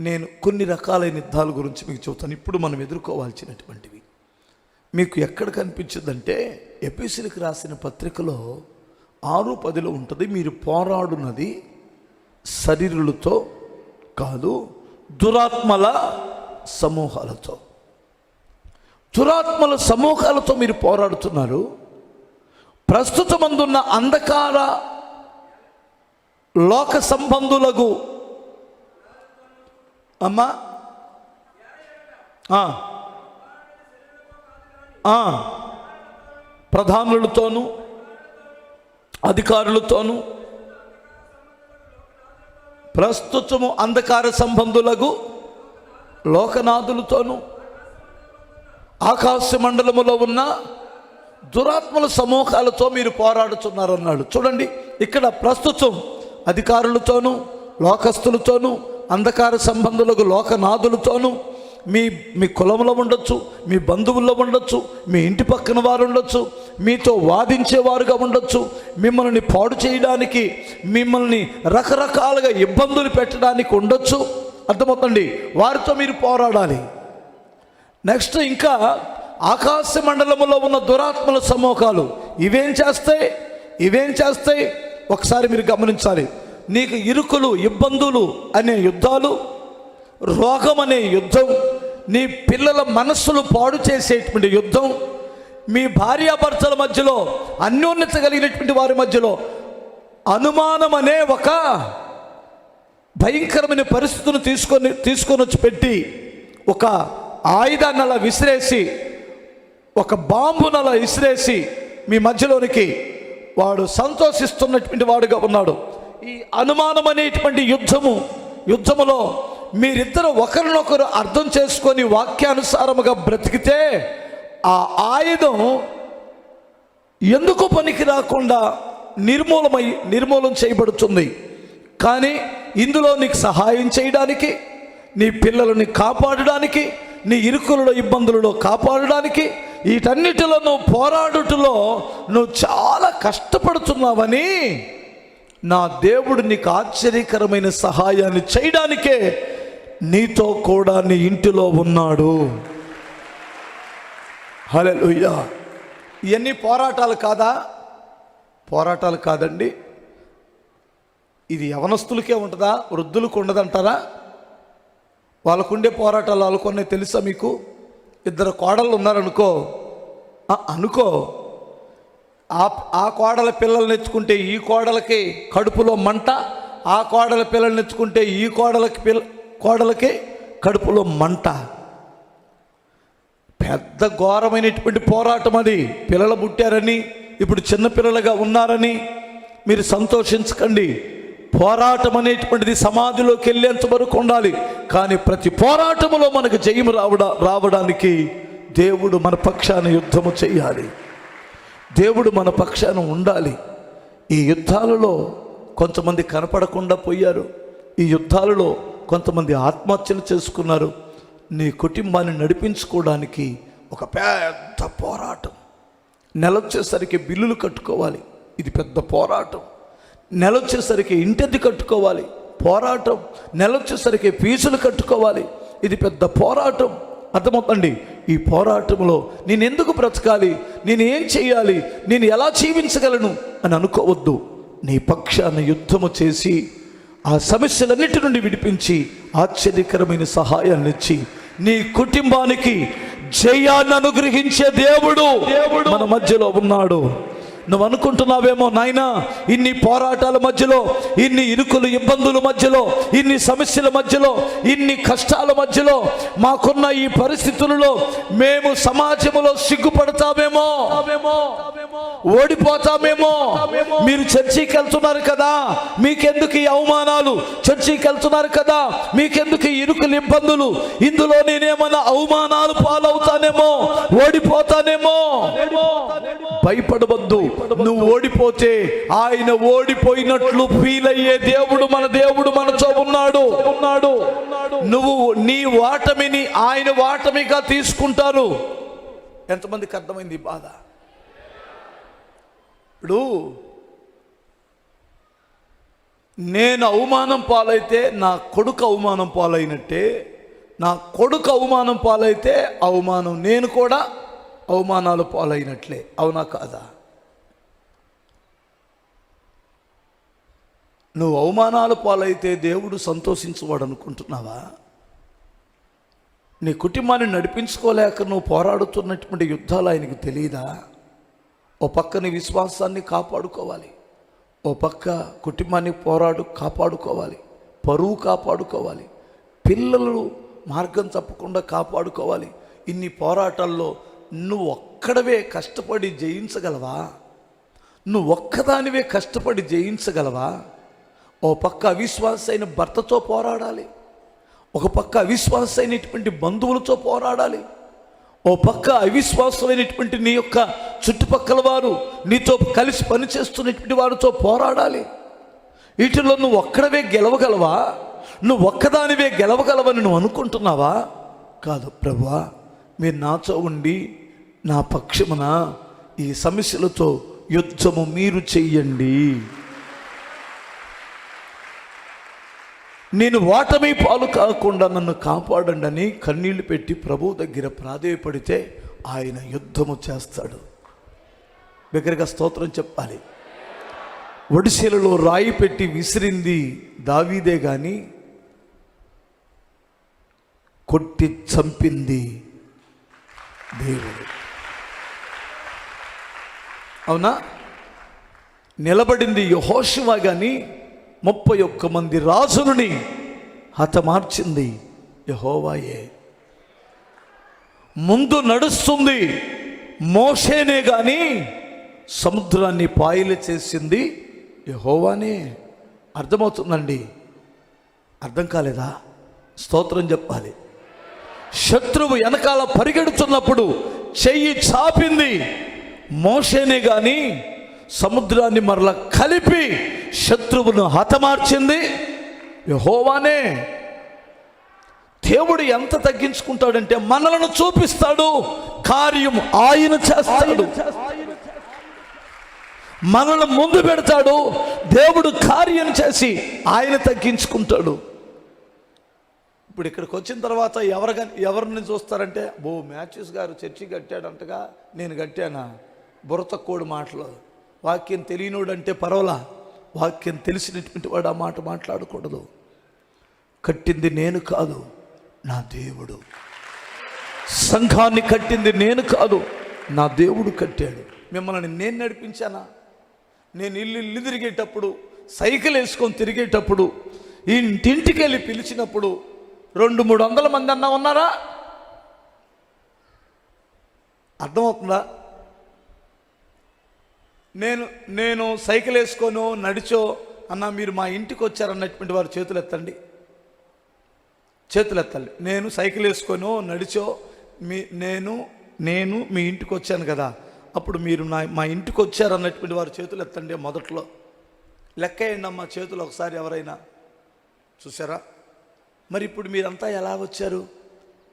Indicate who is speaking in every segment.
Speaker 1: నేను కొన్ని రకాలైన యుద్ధాల గురించి మీకు చెబుతాను. ఇప్పుడు మనం ఎదుర్కోవాల్సినటువంటివి. మీకు ఎక్కడ కనిపించిందంటే ఎపిసిలకు రాసిన పత్రికలో ఆరు పదిలో ఉంటుంది మీరు పోరాడున్నది శరీరులతో కాదు దురాత్మల సమూహాలతో. దురాత్మల సమూహాలతో మీరు పోరాడుతున్నారు. ప్రస్తుతమందున్న అంధకార లోక సంబంధులకు అమ్మా. ప్రధానులతోనూ అధికారులతోనూ ప్రస్తుతము అంధకార సంబంధులకు లోకనాథులతోనూ ఆకాశ మండలములో ఉన్న దురాత్మల సమూహాలతో మీరు పోరాడుతున్నారన్నాడు. చూడండి ఇక్కడ ప్రస్తుతం అధికారులతోనూ లోకస్తులతోనూ అంధకార సంబంధులకు లోకనాథులతోనూ మీ మీ కులంలో ఉండొచ్చు మీ బంధువుల్లో ఉండొచ్చు మీ ఇంటి పక్కన వారు ఉండొచ్చు మీతో వాదించేవారుగా ఉండొచ్చు మిమ్మల్ని పాడు చేయడానికి మిమ్మల్ని రకరకాలుగా ఇబ్బందులు పెట్టడానికి ఉండొచ్చు. అర్థమవుతుంది వారితో మీరు పోరాడాలి. నెక్స్ట్ ఇంకా ఆకాశ మండలంలో ఉన్న దురాత్మల సమూహాలు. ఇవేం చేస్తాయి? ఇవేం చేస్తాయి? ఒకసారి మీరు గమనించాలి. నీకు ఇరుకులు ఇబ్బందులు అనే యుద్ధాలు రోగం అనే యుద్ధం నీ పిల్లల మనస్సులు పాడు చేసేటువంటి యుద్ధం మీ భార్యాభర్తల మధ్యలో అన్యోన్యత కలిగినటువంటి వారి మధ్యలో అనుమానం అనే ఒక భయంకరమైన పరిస్థితులను తీసుకొని తీసుకొని వచ్చి పెట్టి ఒక ఆయుధాన్ని అలా విసిరేసి ఒక బాంబును అలా విసిరేసి మీ మధ్యలోనికి వాడు సంతోషిస్తున్నటువంటి వాడుగా ఉన్నాడు. ఈ అనుమానం అనేటువంటి యుద్ధము యుద్ధములో మీరిద్దరు ఒకరినొకరు అర్థం చేసుకొని వాక్యానుసారముగా బ్రతికితే ఆ ఆయుధం ఎందుకు పనికి రాకుండా నిర్మూలమై నిర్మూలం చేయబడుతుంది? కానీ ఇందులో నీకు సహాయం చేయడానికి నీ పిల్లలని కాపాడడానికి నీ ఇరుకులలో ఇబ్బందులలో కాపాడడానికి వీటన్నిటిలో నువ్వు పోరాడుటలో నువ్వు చాలా కష్టపడుతున్నావని నా దేవుడు నీకు ఆశ్చర్యకరమైన సహాయాన్ని చేయడానికే నీతో కూడా నీ ఇంటిలో ఉన్నాడు. హల్లెలూయా. ఇవన్నీ పోరాటాలు కాదా? పోరాటాలు కాదండి. ఇది యవనస్తులకే ఉంటుందా? వృద్ధులకు ఉండదంటారా? వాళ్ళకుండే పోరాటాలు వాళ్ళకున్నాయి తెలుసా మీకు? ఇద్దరు కోడళ్ళు ఉన్నారనుకో అనుకో ఆ ఆ కోడల పిల్లల్ని ఎత్తుకుంటే ఈ కోడలకి కడుపులో మంట ఆ కోడల పిల్లల్ని ఎత్తుకుంటే ఈ కోడలకి పిల్ల కోడలకి కడుపులో మంట. పెద్ద ఘోరమైనటువంటి పోరాటం అది. పిల్లలు పుట్టారని ఇప్పుడు చిన్నపిల్లలుగా ఉన్నారని మీరు సంతోషించకండి. పోరాటం అనేటువంటిది సమాధిలోకి వెళ్ళేంత వరకు ఉండాలి. కానీ ప్రతి పోరాటములో మనకు జయము రావడా రావడానికి దేవుడు మన పక్షాన యుద్ధము చేయాలి. దేవుడు మన పక్షాన ఉండాలి. ఈ యుద్ధాలలో కొంతమంది కనపడకుండా పోయారు. ఈ యుద్ధాలలో కొంతమంది ఆత్మహత్యలు చేసుకున్నారు. నీ కుటుంబాన్ని నడిపించుకోవడానికి ఒక పెద్ద పోరాటం. నెలొచ్చేసరికి బిల్లులు కట్టుకోవాలి. ఇది పెద్ద పోరాటం. నెలొచ్చేసరికి ఇంటిది కట్టుకోవాలి. పోరాటం. నెలొచ్చేసరికి ఫీజులు కట్టుకోవాలి. ఇది పెద్ద పోరాటం. అర్థమవుతండి ఈ పోరాటంలో నేను ఎందుకు బ్రతకాలి? నేను ఏం చేయాలి నేను ఎలా జీవించగలను అని అనుకోవద్దు. నీ పక్షాన యుద్ధము చేసి ఆ సమస్యలన్నిటి నుండి విడిపించి ఆశ్చర్యకరమైన సహాయాన్ని ఇచ్చి నీ కుటుంబానికి జయాన్ని అనుగ్రహించే దేవుడు దేవుడు మన మధ్యలో ఉన్నాడు. నువ్వు అనుకుంటున్నావేమో నాయనా ఇన్ని పోరాటాల మధ్యలో ఇన్ని ఇరుకులు ఇబ్బందుల మధ్యలో ఇన్ని సమస్యల మధ్యలో ఇన్ని కష్టాల మధ్యలో మాకున్న ఈ పరిస్థితులలో మేము సమాజంలో సిగ్గుపడతామేమో. ఓడిపోతామేమో. మీరు చర్చికి వెళ్తున్నారు కదా మీకెందుకు ఈ అవమానాలు? చర్చికి వెళ్తున్నారు కదా మీకెందుకు ఇరుకులు ఇబ్బందులు? ఇందులో నేనేమన్నా అవమానాలు పాలవుతానేమో? ఓడిపోతానేమో? భయపడవద్దు. నువ్వు ఓడిపోతే ఆయన ఓడిపోయినట్లు ఫీల్ అయ్యే దేవుడు మన దేవుడు మనతో ఉన్నాడు. ఉన్నాడు. నువ్వు నీ వాటమిని ఆయన వాటమిగా తీసుకుంటారు. ఎంతమందికి అర్థమైంది బాధ? ఇప్పుడు నేను అవమానం పాలైతే నా కొడుకు అవమానం పాలైనట్టే నా కొడుకు అవమానం పాలైతే అవమానం నేను కూడా అవమానాలు పాలైనట్లే. అవునా కాదా? నువ్వు అవమానాలు పాలైతే దేవుడు సంతోషించువాడు అనుకుంటున్నావా? నీ కుటుంబాన్ని నడిపించుకోలేక నువ్వు పోరాడుతున్నటువంటి యుద్ధాలు ఆయనకు తెలియదా ఓ పక్క నీ విశ్వాసాన్ని కాపాడుకోవాలి. ఓ పక్క కుటుంబాన్ని పోరాడు కాపాడుకోవాలి. పరువు కాపాడుకోవాలి. పిల్లలు మార్గం తప్పకుండా కాపాడుకోవాలి. ఇన్ని పోరాటాల్లో నువ్వు ఒక్కడవే కష్టపడి జయించగలవా? నువ్వు ఒక్కదానివే కష్టపడి జయించగలవా? ఓ పక్క అవిశ్వాస అయిన భర్తతో పోరాడాలి. ఒక పక్క అవిశ్వాస అయినటువంటి బంధువులతో పోరాడాలి. ఓ పక్క అవిశ్వాసమైనటువంటి నీ యొక్క చుట్టుపక్కల వారు నీతో కలిసి పనిచేస్తున్నటువంటి వారితో పోరాడాలి. వీటిలో నువ్వు ఒక్కడవే గెలవగలవా? నువ్వు ఒక్కదానివే గెలవగలవని నువ్వు అనుకుంటున్నావా? కాదు ప్రభువా మీరు నాతో ఉండి నా పక్షమున ఈ సమస్యలతో యుద్ధము మీరు చెయ్యండి. నేను ఓటమి పాలు కాకుండా నన్ను కాపాడండి అని కన్నీళ్ళు పెట్టి ప్రభు దగ్గర ప్రాధేయపడితే ఆయన యుద్ధము చేస్తాడు. దగ్గరగా స్తోత్రం చెప్పాలి. ఒడిశీలలో రాయి పెట్టి విసిరింది దావీదే గాని కొట్టి చంపింది దేవుడు. అవునా? నిలబడింది యహోశివ కానీ ముప్పై ఒక్క మంది రాజులని హతమార్చింది యహోవాయే. ముందు నడుస్తుంది మోషేనే కానీ సముద్రాన్ని పాయలు చేసింది యహోవానే. అర్థమవుతుందండి? అర్థం కాలేదా? స్తోత్రం చెప్పాలి. శత్రువు వెనకాల పరిగెడుతున్నప్పుడు చెయ్యి చాపింది మోషేనే కానీ సముద్రాన్ని మరల కలిపి శత్రువును హతమార్చింది. యహోవానే దేవుడు ఎంత తగ్గించుకుంటాడంటే మనలను చూపిస్తాడు కార్యం ఆయన చేస్తాడు. మనల్ని ముందు పెడతాడు దేవుడు కార్యం చేసి ఆయన తగ్గించుకుంటాడు. ఇప్పుడు ఇక్కడికి వచ్చిన తర్వాత ఎవరు ఎవరిని చూస్తారంటే ఓ మ్యాథ్యూస్ గారు చర్చి కట్టాడంటగా నేను కట్టానా? బుర్రతక్కోడు మాటలు. వాక్యం తెలియనోడంటే పర్వాలా? వాక్యం తెలిసినటువంటి వాడు ఆ మాట మాట్లాడకూడదు. కట్టింది నేను కాదు నా దేవుడు. సంఘాన్ని కట్టింది నేను కాదు నా దేవుడు కట్టాడు. మిమ్మల్ని నేను నడిపించానా? నేను ఇల్లు ఇల్లు తిరిగేటప్పుడు సైకిల్ వేసుకొని తిరిగేటప్పుడు ఇంటింటికి వెళ్ళి పిలిచినప్పుడు రెండు మూడు వందల మంది అన్న ఉన్నారా? అర్థమవుతుందా? నేను నేను సైకిల్ వేసుకోను నడిచో అన్న మీరు మా ఇంటికి వచ్చారన్నటువంటి వారు చేతులు ఎత్తండి. చేతులు ఎత్తాలి నేను సైకిల్ వేసుకోను నడిచో మీ నేను నేను మీ ఇంటికి వచ్చాను కదా. అప్పుడు మీరు నా మా ఇంటికి వచ్చారన్నటువంటి వారు చేతులు ఎత్తండి మొదట్లో. లెక్క వేయండి అమ్మా చేతులు ఒకసారి ఎవరైనా. చూసారా మరి ఇప్పుడు మీరంతా ఎలా వచ్చారు?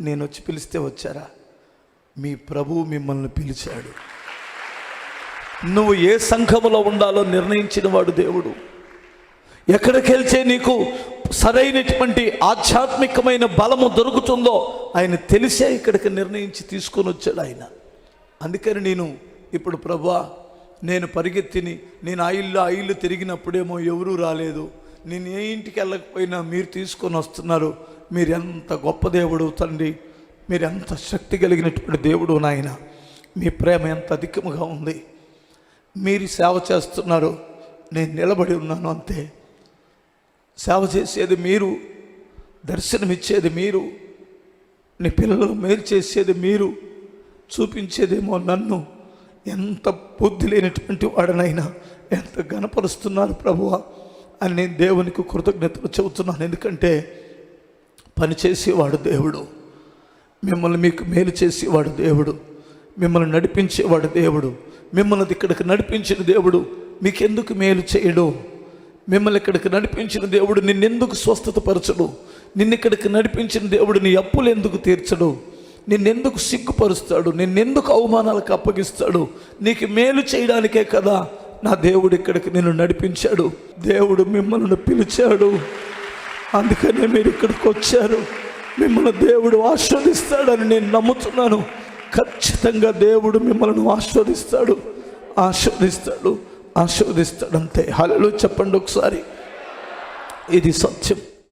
Speaker 1: నేను వచ్చి పిలిస్తే వచ్చారా? మీ ప్రభువు మిమ్మల్ని పిలిచాడు. నువ్వు ఏ సంఘములో ఉండాలో నిర్ణయించిన వాడు దేవుడు. ఎక్కడికెళ్తే నీకు సరైనటువంటి ఆధ్యాత్మికమైన బలము దొరుకుతుందో ఆయన తెలిసే ఇక్కడికి నిర్ణయించి తీసుకొని వచ్చాడు ఆయన. అందుకని నేను ఇప్పుడు ప్రభా నేను పరిగెత్తిని నేను ఆ ఇల్లు ఆ ఇల్లు తిరిగినప్పుడేమో ఎవరూ రాలేదు. నేను ఏ ఇంటికి వెళ్ళకపోయినా మీరు తీసుకొని వస్తున్నారు. మీరు ఎంత గొప్ప దేవుడు తండ్రి. మీరు ఎంత శక్తి కలిగినటువంటి దేవుడు నాయన. మీ ప్రేమ ఎంత అధికముగా ఉంది. మీరు సేవ చేస్తున్నారు నేను నిలబడి ఉన్నాను అంతే. సేవ చేసేది మీరు దర్శనమిచ్చేది మీరు నీ పిల్లలు మేలు చేసేది మీరు చూపించేదేమో నన్ను. ఎంత బుద్ధి లేనటువంటి వాడనైనా ఎంత గనపరుస్తున్నారు ప్రభువ అని నేను దేవునికి కృతజ్ఞతలు చెబుతున్నాను. ఎందుకంటే పనిచేసేవాడు దేవుడు మిమ్మల్ని మీకు మేలు చేసేవాడు దేవుడు. మిమ్మల్ని నడిపించేవాడు దేవుడు. మిమ్మల్ని ఇక్కడికి నడిపించిన దేవుడు మీకెందుకు మేలు చేయడు? మిమ్మల్ని ఇక్కడికి నడిపించిన దేవుడు నిన్నెందుకు స్వస్థత పరచడు నిన్నిక్కడికి నడిపించిన దేవుడు నీ అప్పులు ఎందుకు తీర్చడు? నిన్నెందుకు సిగ్గుపరుస్తాడు? నిన్నెందుకు అవమానాలకు అప్పగిస్తాడు? నీకు మేలు చేయడానికే కదా నా దేవుడు ఇక్కడికి నిన్ను నడిపించాడు. దేవుడు మిమ్మల్ని పిలిచాడు. అందుకనే మీరు ఇక్కడికి వచ్చారు. మిమ్మల్ని దేవుడు ఆస్వాదిస్తాడని నేను నమ్ముతున్నాను. ఖచ్చితంగా దేవుడు మిమ్మల్ని ఆస్వాదిస్తాడు ఆస్వాదిస్తాడు ఆస్వాదిస్తాడు హలో చెప్పండి ఒకసారి. ఇది సత్యం.